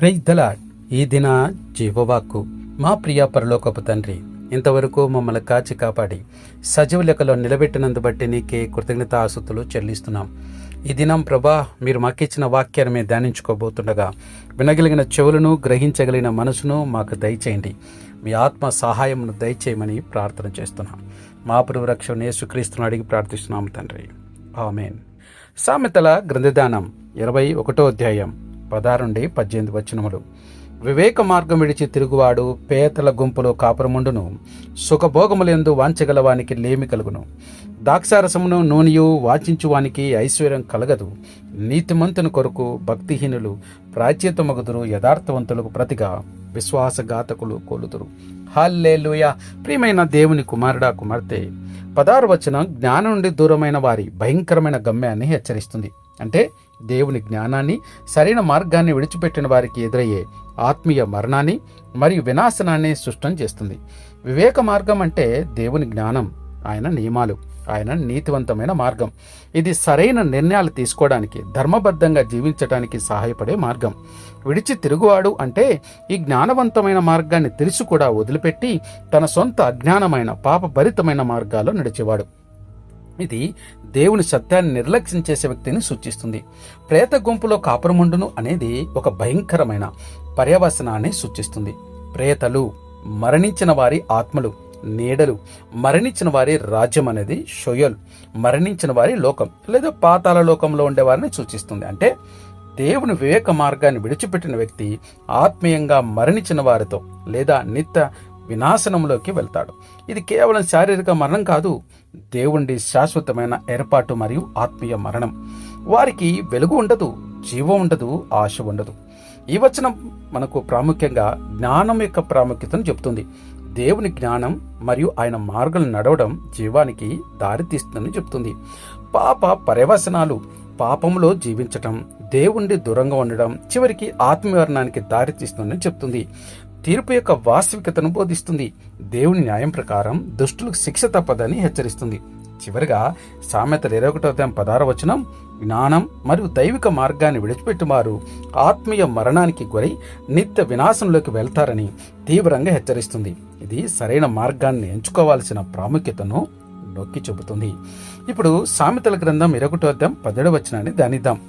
Praise the Lord ఈ దిన జీవవాక్కు మా ప్రియ పరలోకపు తండ్రి ఇంతవరకు మమ్మల్ని కాచి కాపాడి సజీవ లెక్కలో నిలబెట్టినందు బట్టి నీకే కృతజ్ఞత ఆసుతులు చెల్లిస్తున్నాం. ఈ దినం ప్రభా మీరు మాకిచ్చిన వాక్యాన్ని మేము ధ్యానించుకోబోతుండగా వినగలిగిన చెవులను గ్రహించగలిగిన మనసును మాకు దయచేయండి. మీ ఆత్మ సహాయమును దయచేయమని ప్రార్థన చేస్తున్నాం. మా పురువరక్షణ యేసుక్రీస్తును అడిగి ప్రార్థిస్తున్నాం తండ్రి. ఆమెన్. సామెతల గ్రంథదానం ఇరవై ఒకటో అధ్యాయం. పదారుండి నుండి పద్దెనిమిది వచనములు. వివేక మార్గం విడిచి తిరుగువాడు పేతల గుంపులో కాపురముండును సుఖభోగములందు వాంచగలవానికి లేమి కలుగును. ద్రాక్షారసమును నూనెయు వాచించువానికి ఐశ్వర్యం కలగదు. నీతిమంతుని కొరకు భక్తిహీనులు ప్రాచ్యతమగుదురు యథార్థవంతులకు ప్రతిగా విశ్వాసఘాతకులు కోలుదురు. హల్లెలూయా! ప్రియమైన దేవుని కుమారుడా కుమార్తె! పదారు వచనం జ్ఞానం నుండి దూరమైన వారి భయంకరమైన గమ్యాన్ని హెచ్చరిస్తుంది. అంటే దేవుని జ్ఞానాన్ని సరైన మార్గాన్ని విడిచిపెట్టిన వారికి ఎదురయ్యే ఆత్మీయ మరణాన్ని మరియు వినాశనాన్ని సృష్టం చేస్తుంది. వివేక మార్గం అంటే దేవుని జ్ఞానం ఆయన నియమాలు ఆయన నీతివంతమైన మార్గం. ఇది సరైన నిర్ణయాలు తీసుకోవడానికి ధర్మబద్ధంగా జీవించడానికి సహాయపడే మార్గం. విడిచి తిరుగువాడు అంటే ఈ జ్ఞానవంతమైన మార్గాన్ని తెలిసి కూడా వదిలిపెట్టి తన సొంత అజ్ఞానమైన పాపభరితమైన మార్గాల్లో నడిచేవాడు. ఇది దేవుని సత్యాన్ని నిర్లక్ష్యం చేసే వ్యక్తిని సూచిస్తుంది. ప్రేత గుంపులో కాపురముండును అనేది ఒక భయంకరమైన పర్యవసనాన్ని సూచిస్తుంది. ప్రేతలు మరణించిన వారి ఆత్మలు నీడలు మరణించిన వారి రాజ్యం అనేది షొయల్ మరణించిన వారి లోకం లేదా పాతాల లోకంలో ఉండేవారిని సూచిస్తుంది. అంటే దేవుని వివేక మార్గాన్ని విడిచిపెట్టిన వ్యక్తి ఆత్మీయంగా మరణించిన వారితో లేదా నిత్య వినాశనంలోకి వెళ్తాడు. ఇది కేవలం శారీరక మరణం కాదు దేవుడి శాశ్వతమైన ఏర్పాటు మరియు ఆత్మీయ మరణం. వారికి వెలుగు ఉండదు జీవం ఉండదు ఆశ ఉండదు. ఈ వచనం మనకు ప్రాముఖ్యంగా జ్ఞానం యొక్క ప్రాముఖ్యతను చెబుతుంది. దేవుని జ్ఞానం మరియు ఆయన మార్గం నడవడం జీవానికి దారితీస్తుందని చెబుతుంది. పాప పర్యవసనాలు పాపంలో జీవించటం దేవుణ్ణి దూరంగా ఉండడం చివరికి ఆత్మీయవర్ణానికి దారితీస్తుందని చెప్తుంది తీర్పు యొక్క వాస్తవికతను బోధిస్తుంది. దేవుని న్యాయం ప్రకారం దుష్టులకు శిక్ష తప్పదని హెచ్చరిస్తుంది. చివరిగా సామెతలు ఇరవై ఒకటో అధ్యాయం పదార వచనం జ్ఞానం మరియు దైవిక మార్గాన్ని విడిచిపెట్టుమారు. ఆత్మీయ మరణానికి గురై నిత్య వినాశంలోకి వెళ్తారని తీవ్రంగా హెచ్చరిస్తుంది. ఇది సరైన మార్గాన్ని ఎంచుకోవాల్సిన ప్రాముఖ్యతను నొక్కి చెబుతుంది ఇప్పుడు సామెతల గ్రంథం ఇరొకటో అధ్యాయం పదిహేడు వచనాన్ని ధ్యానిద్దాం.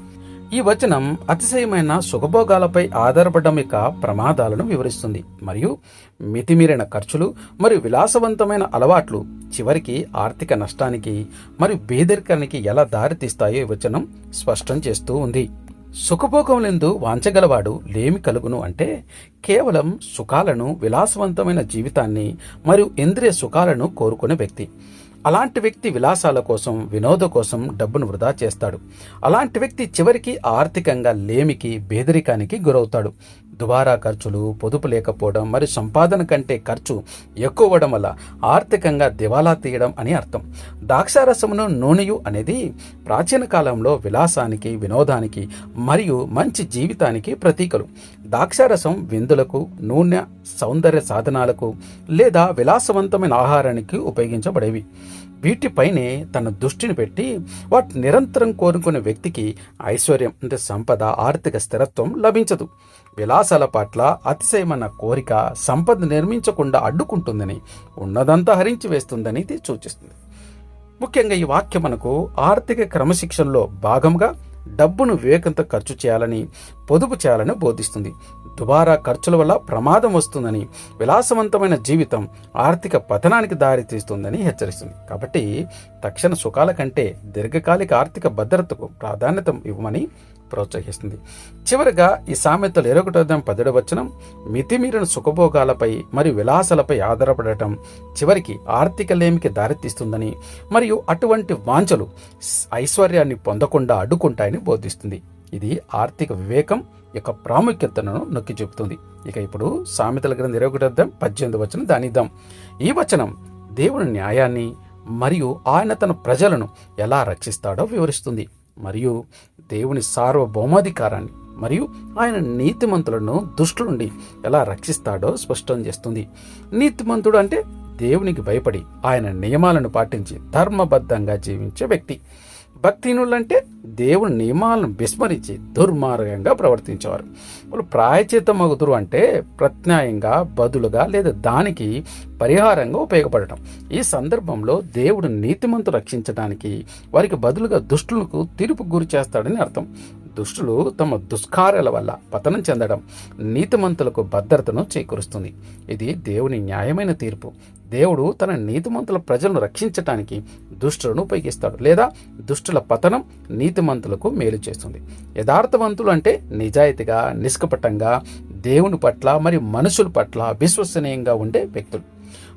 ఈ వచనం అతిశయమైన సుఖభోగాలపై ఆధారపడడం యొక్క ప్రమాదాలను వివరిస్తుంది. మరియు మితిమీరిన ఖర్చులు మరియు విలాసవంతమైన అలవాట్లు చివరికి ఆర్థిక నష్టానికి మరియు బేదరికానికి ఎలా దారితీస్తాయో ఈ వచనం స్పష్టం చేస్తూ ఉంది. సుఖభోగములందు వాంచగలవాడు లేమి కలుగును అంటే కేవలం సుఖాలను విలాసవంతమైన జీవితాన్ని మరియు ఇంద్రియ సుఖాలను కోరుకునే వ్యక్తి. అలాంటి వ్యక్తి విలాసాల కోసం వినోద కోసం డబ్బును వృధా చేస్తాడు. అలాంటి వ్యక్తి చివరికి ఆర్థికంగా లేమికి బేదరికానికి గురవుతాడు. దుబారా ఖర్చులు పొదుపు లేకపోవడం మరియు సంపాదన కంటే ఖర్చు ఎక్కువ అవ్వడం వల్ల ఆర్థికంగా దివాలా తీయడం అని అర్థం. ద్రాక్షారసమును నూనెయు అనేది ప్రాచీన కాలంలో విలాసానికి వినోదానికి మరియు మంచి జీవితానికి ప్రతీకలు. ద్రాక్షారసం విందులకు నూనె సౌందర్య సాధనాలకు లేదా విలాసవంతమైన ఆహారానికి ఉపయోగించబడేవి. వీటిపైనే తన దృష్టిని పెట్టి వాటి నిరంతరం కోరుకునే వ్యక్తికి ఐశ్వర్యం అంటే సంపద ఆర్థిక స్థిరత్వం లభించదు. విలాసాల పట్ల అతిశయమైన కోరిక సంపద నిర్మించకుండా అడ్డుకుంటుందని ఉన్నదంతా హరించి వేస్తుందని ఇది సూచిస్తుంది. ముఖ్యంగా ఈ వాక్యం మనకు ఆర్థిక క్రమశిక్షణలో భాగంగా డబ్బును వివేకంతో ఖర్చు చేయాలని పొదుపు చేయాలని బోధిస్తుంది. దుబారా ఖర్చుల వల్ల ప్రమాదం వస్తుందని విలాసవంతమైన జీవితం ఆర్థిక పతనానికి దారితీస్తుందని హెచ్చరిస్తుంది. కాబట్టి తక్షణ సుఖాల కంటే దీర్ఘకాలిక ఆర్థిక భద్రతకు ప్రాధాన్యత ఇవ్వమని ప్రోత్సహిస్తుంది. చివరిగా ఈ సామెతలు ఇరొకటోదం పదిహేడు వచనం మితిమీరిన సుఖభోగాలపై మరియు విలాసాలపై ఆధారపడటం చివరికి ఆర్థిక లేమికి దారితీస్తుందని మరియు అటువంటి వాంఛలు ఐశ్వర్యాన్ని పొందకుండా అడ్డుకుంటాయని బోధిస్తుంది. ఇది ఆర్థిక వివేకం యొక్క ప్రాముఖ్యతను నొక్కి చెబుతుంది ఇక ఇప్పుడు సామెతల గ్రంథం ఇరవై ఒకటి అర్థం పద్దెనిమిది వచనం దానిద్దాం ఈ వచనం దేవుని న్యాయాన్ని మరియు ఆయన తన ప్రజలను ఎలా రక్షిస్తాడో వివరిస్తుంది. మరియు దేవుని సార్వభౌమాధికారాన్ని మరియు ఆయన నీతిమంతులను దుష్టుల నుండి ఎలా రక్షిస్తాడో స్పష్టం చేస్తుంది. నీతిమంతుడు అంటే దేవునికి భయపడి ఆయన నియమాలను పాటించి ధర్మబద్ధంగా జీవించే వ్యక్తి. భక్తిహీనులంటే దేవుని నియమాలను విస్మరించి దుర్మార్గంగా ప్రవర్తించేవారు. వాళ్ళు ప్రాయచిత్తమగుదురు అంటే ప్రత్యాయంగా బదులుగా లేదా దానికి పరిహారంగా ఉపయోగపడటం. ఈ సందర్భంలో దేవుడు నీతిమంతు రక్షించడానికి వారికి బదులుగా దుష్టులకు తీర్పు గురి చేస్తాడని అర్థం. దుష్టులు తమ దుష్కార్యాల వల్ల పతనం చెందడం నీతిమంతులకు భద్రతను చేకూరుస్తుంది. ఇది దేవుని న్యాయమైన తీర్పు. దేవుడు తన నీతిమంతుల ప్రజలను రక్షించటానికి దుష్టులను ఉపయోగిస్తాడు లేదా దుష్టుల పతనం నీతిమంతులకు మేలు చేస్తుంది. యథార్థవంతులు అంటే నిజాయితీగా నిష్కపటంగా దేవుని పట్ల మరియు మనుషుల పట్ల విశ్వసనీయంగా ఉండే వ్యక్తులు.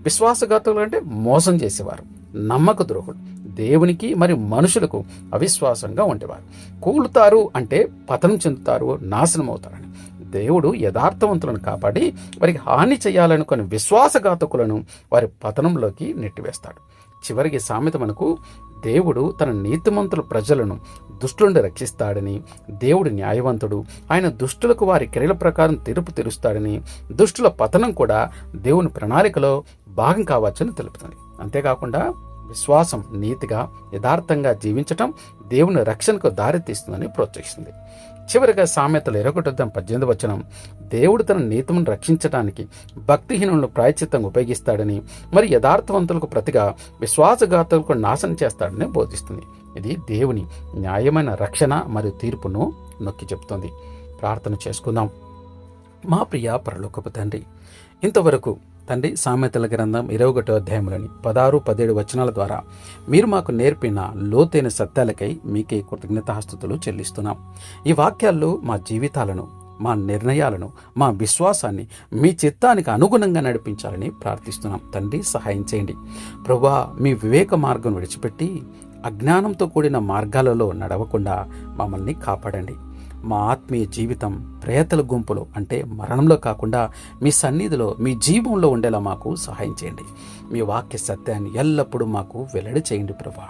విశ్వాసఘాతులు అంటే మోసం చేసేవారు నమ్మక ద్రోహుడు దేవునికి మరి మనుషులకు అవిశ్వాసంగా ఉండేవారు. కూలుతారు అంటే పతనం చెందుతారు నాశనం అవుతారని దేవుడు యథార్థవంతులను కాపాడి వారికి హాని చేయాలనుకుని విశ్వాసఘాతకులను వారి పతనంలోకి నెట్టివేస్తాడు. చివరికి సామెత మనకు దేవుడు తన నీతిమంతుల ప్రజలను దుష్టులను రక్షిస్తాడని దేవుడు న్యాయవంతుడు ఆయన దుష్టులకు వారి క్రియల ప్రకారం తీర్పు తీరుస్తాడని దుష్టుల పతనం కూడా దేవుని ప్రణాళికలో భాగం కావచ్చని తెలుపుతుంది. అంతేకాకుండా విశ్వాసం నీతిగా యథార్థంగా జీవించటం దేవుని రక్షణకు దారితీస్తుందని ప్రోత్సహిస్తుంది. చివరిగా సామెతలు ఇరగొట్టద్దాం పద్దెనిమిది వచనం దేవుడు తన నీతమును రక్షించడానికి భక్తిహీనులను ప్రాయచిత్తంగా ఉపయోగిస్తాడని మరి యథార్థవంతులకు ప్రతిగా విశ్వాసఘాతులకు నాశనం చేస్తాడని బోధిస్తుంది. ఇది దేవుని న్యాయమైన రక్షణ మరియు తీర్పును నొక్కి చెప్తుంది. ప్రార్థన చేసుకుందాం. మా ప్రియ పరలోకపు తండ్రి ఇంతవరకు తండ్రి సామెతల గ్రంథం ఇరవై ఒకటో అధ్యాయంలోని పదహారు పదిహేడు వచనాల ద్వారా మీరు మాకు నేర్పిన లోతైన సత్యాలకై మీకే కృతజ్ఞతాస్తుతులు చెల్లిస్తున్నాం. ఈ వాక్యాల్లో మా జీవితాలను మా నిర్ణయాలను మా విశ్వాసాన్ని మీ చిత్తానికి అనుగుణంగా నడిపించాలని ప్రార్థిస్తున్నాం. తండ్రి సహాయం చేయండి. ప్రభా మీ వివేక మార్గం విడిచిపెట్టి అజ్ఞానంతో కూడిన మార్గాలలో నడవకుండా మమ్మల్ని కాపాడండి. మా ఆత్మీయ జీవితం ప్రేతల గుంపులో అంటే మరణంలో కాకుండా మీ సన్నిధిలో మీ జీవంలో ఉండేలా మాకు సహాయం చేయండి. మీ వాక్య సత్యాన్ని ఎల్లప్పుడూ మాకు వెల్లడి చేయండి ప్రభా.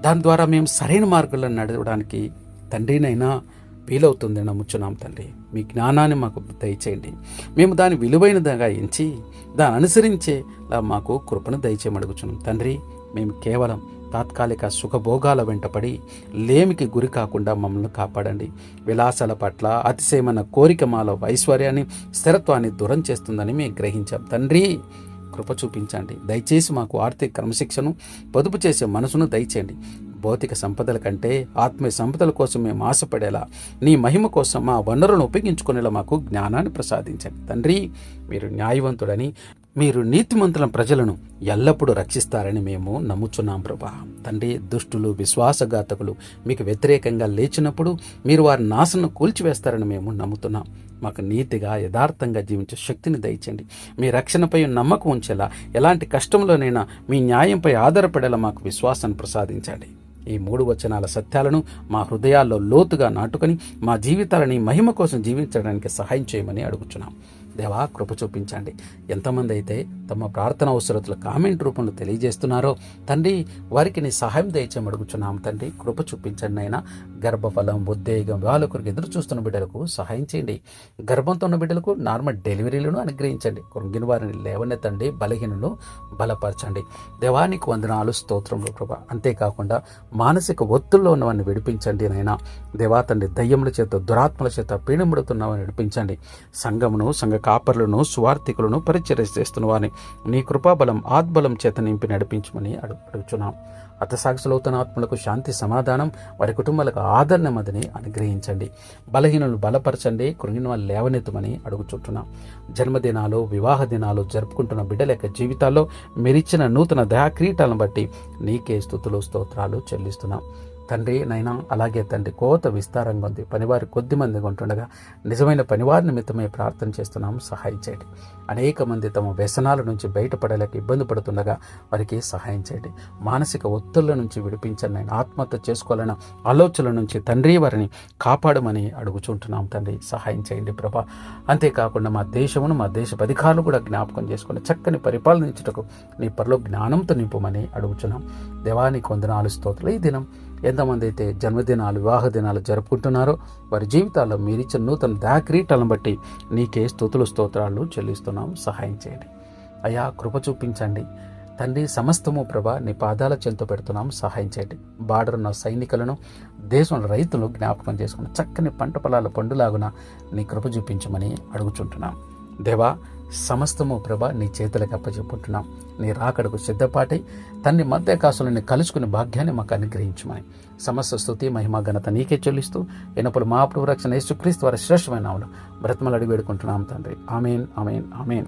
దాని ద్వారా మేము సరైన మార్గంలో నడవడానికి తండ్రినైనా వీలవుతుంది నమ్ముచున్నాం తండ్రి. మీ జ్ఞానాన్ని మాకు దయచేయండి. మేము దాని విలువైనదిగా ఎంచి దాన్ని అనుసరించేలా మాకు కృపను దయచేయమడుగుచున్నాం. తండ్రి మేము కేవలం తాత్కాలిక సుఖభోగాల వెంటపడి లేమికి గురి కాకుండా మమ్మల్ని కాపాడండి. విలాసాల పట్ల అతిశయమైన కోరిక మాలో ఐశ్వర్యాన్ని స్థిరత్వాన్ని దూరం చేస్తుందని మేము గ్రహించాం. తండ్రి కృప చూపించండి. దయచేసి మాకు ఆర్థిక క్రమశిక్షను పొదుపు చేసే మనసును దయచేయండి. భౌతిక సంపదల కంటే ఆత్మీయ సంపదల కోసం మేము ఆశపడేలా నీ మహిమ కోసం మా వనరులను ఉపయోగించుకునేలా మాకు జ్ఞానాన్ని ప్రసాదించండి. తండ్రి మీరు న్యాయవంతుడని మీరు నీతిమంతుల ప్రజలను ఎల్లప్పుడూ రక్షిస్తారని మేము నమ్ముచున్నాం ప్రభా. తండ్రి దుష్టులు విశ్వాసఘాతకులు మీకు వ్యతిరేకంగా లేచినప్పుడు మీరు వారి నాశనం కూల్చివేస్తారని మేము నమ్ముతున్నాం. మాకు నీతిగా యథార్థంగా జీవించే శక్తిని దయచండి మీ రక్షణపై నమ్మకం ఉంచేలా ఎలాంటి కష్టంలోనైనా మీ న్యాయంపై ఆధారపడేలా మాకు విశ్వాసాన్ని ప్రసాదించండి. ఈ మూడు వచనాల సత్యాలను మా హృదయాల్లో లోతుగా నాటుకొని మా జీవితాలని మహిమ కోసం జీవించడానికి సహాయం చేయమని అడుగుచున్నాం. దేవా కృప చూపించండి. ఎంతమంది అయితే తమ ప్రార్థన అవసరతలు కామెంట్ రూపంలో తెలియజేస్తున్నారో తండ్రి వారికి నీ సహాయం దయచేయమని అడుగుచున్నాం. తండ్రి కృప చూపించండి అయినా గర్భఫలం ఉద్వేగం వాళ్ళ కొరకు ఎదురు చూస్తున్న బిడ్డలకు సహాయం చేయండి. గర్భంతో ఉన్న బిడ్డలకు నార్మల్ డెలివరీలను అనుగ్రహించండి. కృంగిన వారిని లేవనెత్తండి బలహీనను బలపరచండి. దేవానికి వందనాలు స్తోత్రంలో కృప అంతేకాకుండా మానసిక ఒత్తుల్లో ఉన్నవారిని విడిపించండి నైనా దేవా తండ్రి దయ్యముల చేత దురాత్మల చేత పీడముడుతున్నవారిని విడిపించండి. సంఘమును సంఘ కాపర్లను స్వార్థికులను పరిచర్య చేస్తున్న నీ కృపాబలం ఆత్బలం చేత నింపి నడిపించమని అడుగు అడుగుచున్నాం. అతసాక్షులవుతున్న ఆత్మలకు శాంతి సమాధానం వారి కుటుంబాలకు ఆదరణ మదిని అనుగ్రహించండి. బలహీనులు బలపరచండి కృంగిన వాళ్ళు లేవనెత్తమని అడుగుచుంటున్నాం. జన్మదినాలు వివాహ దినాలు జరుపుకుంటున్న బిడ్డల యొక్క జీవితాల్లో మీరిచ్చిన నూతన దయాక్రీటాలను బట్టి నీకే స్థుతులు స్తోత్రాలు చెల్లిస్తున్నాం. తండ్రి నైనా అలాగే తండ్రి కోత విస్తారంగా ఉంది. పనివారి కొద్ది మందిగా ఉంటుండగా నిజమైన పనివారి నిమిత్తమే ప్రార్థన చేస్తున్నాం. సహాయం చేయండి. అనేక మంది తమ వ్యసనాల నుంచి బయటపడలేక ఇబ్బంది పడుతుండగా వారికి సహాయం చేయండి. మానసిక ఒత్తుల నుంచి విడిపించండి. నేను ఆత్మహత్య చేసుకోవాలన్న ఆలోచనల నుంచి తండ్రి వారిని కాపాడమని అడుగుచుంటున్నాం తండ్రి. సహాయం చేయండి ప్రభా. అంతేకాకుండా మా దేశమును మా దేశ అధికారులు కూడా జ్ఞాపకం చేసుకుని చక్కని పరిపాలనించుటకు నీ పరలో జ్ఞానంతో నింపమని అడుగుచున్నాం. దేవానికి వందనాలు స్తోత్రులు. ఈ దినం ఎంతమంది అయితే జన్మదినాలు వివాహ దినాలు జరుపుకుంటున్నారో వారి జీవితాల్లో మీరిచ్చిన నూతన దాక్రీటలను బట్టి నీకే స్థుతులు స్తోత్రాలు చెల్లిస్తున్నాం. సహాయం చేయండి. అయ్యా కృప చూపించండి. తండ్రి సమస్తము ప్రభ నీ పాదాల చెల్తో పెడుతున్నాం. సహాయం చేయండి. బార్డర్ ఉన్న సైనికులను దేశంలో రైతులు జ్ఞాపకం చేసుకుని చక్కని పంట పొలాల పండులాగున నీ కృప చూపించమని అడుగుచుంటున్నాం. దేవా సమస్తము ప్రభ నీ చేతులకు అప్పచెప్పుకుంటున్నాం. నీ రాకడకు సిద్ధపాటై తన్ని మధ్య కాసులని కలుసుకునే భాగ్యాన్ని మాకు అనుగ్రహించమని. సమస్త స్థుతి మహిమ ఘనత నీకే చెల్లిస్తూ ఎన్నప్పుడు మా ప్రభు రక్షణ యేసుక్రీస్తు వారి శ్రేష్టమైన ఆవులు బ్రతమలు అడిగి వేడుకుంటున్నాం తండ్రి. Amen amen amen.